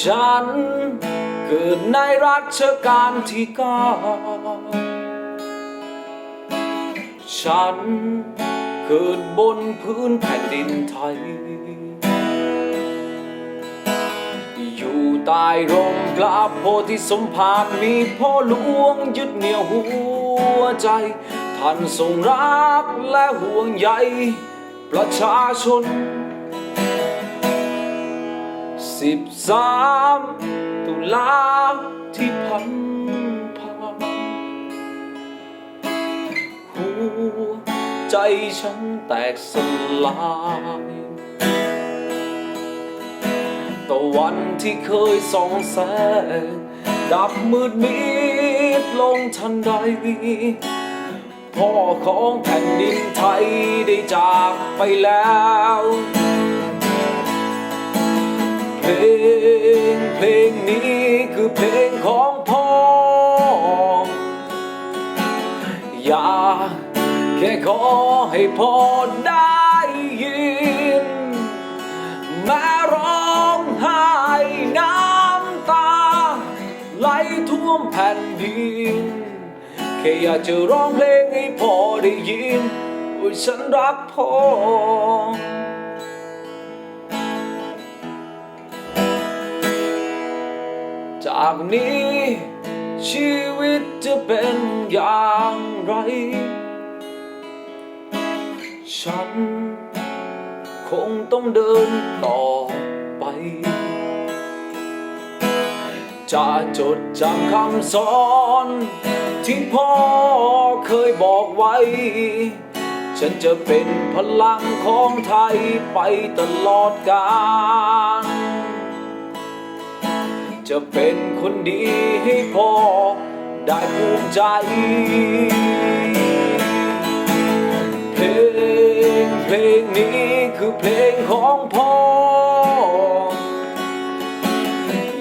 ฉันเกิดในรัชกาลที่เก้าฉันเกิดบนพื้นแผ่นดินไทย อยู่ใต้ร่มกลาโพธิสมภารมีพ่อหลวงยึดเหนี่ยวหัวใจ ท่านทรงรักและห่วงใยประชาชน สิบสามตุลาที่พันผ่านหัวใจฉันแตกสลายตะวันที่เคยส่องแสง ดับมืดมิดลงทันใดพ่อของแผ่นดินไทยได้จากไปแล้ว งเพลงนี้คือเพลงของพ่อ อยากแค่ขอให้พ่อได้ยิน แม้ร้องไห้น้ำตา ไหลท่วมแผ่นดิน แค่อยากจะร้องเพลงให้พ่อได้ยินว่าฉันรักพ่อ จากนี้ ชีวิตจะเป็นอย่างไร ฉันคงต้องเดินต่อไป จะจดจำคำสอน ที่พ่อเคยบอกไว้ ฉันจะเป็นพลังของไทยไปตลอดกาล จะเป็นคนดีให้พ่อได้ภูมิใจ เพลงเพลงนี้คือเพลงของพ่อ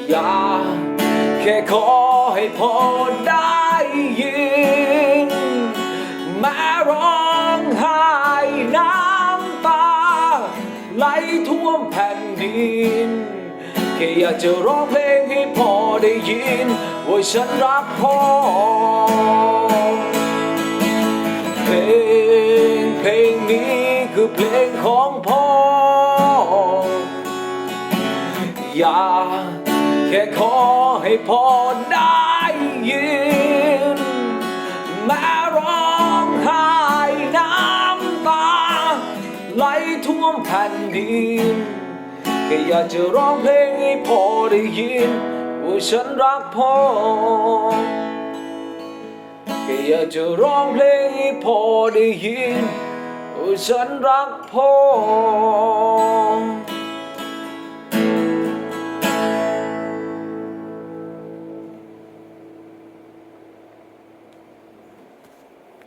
อยากแค่ขอให้พ่อได้ยินแม้ร้องไห้น้ำตาไหลท่วมแผ่นดิน ค่อยากจะร้องเพลงให้พ่อได้ยิน ว่าฉันรักพ่อ เพลงเพลงนี้คือเพลงของพ่อ อยากแค่ขอให้พ่อได้ยิน แม้ร้องไห้น้ำตาไหลท่วมแผ่นดิน ค่อยากจะร้องเพลงให้พ่อได้ยินว่าฉันรักพ่อแค่อยากจะร้องเพลงให้พ่อได้ยินว่าฉันรักพ่อ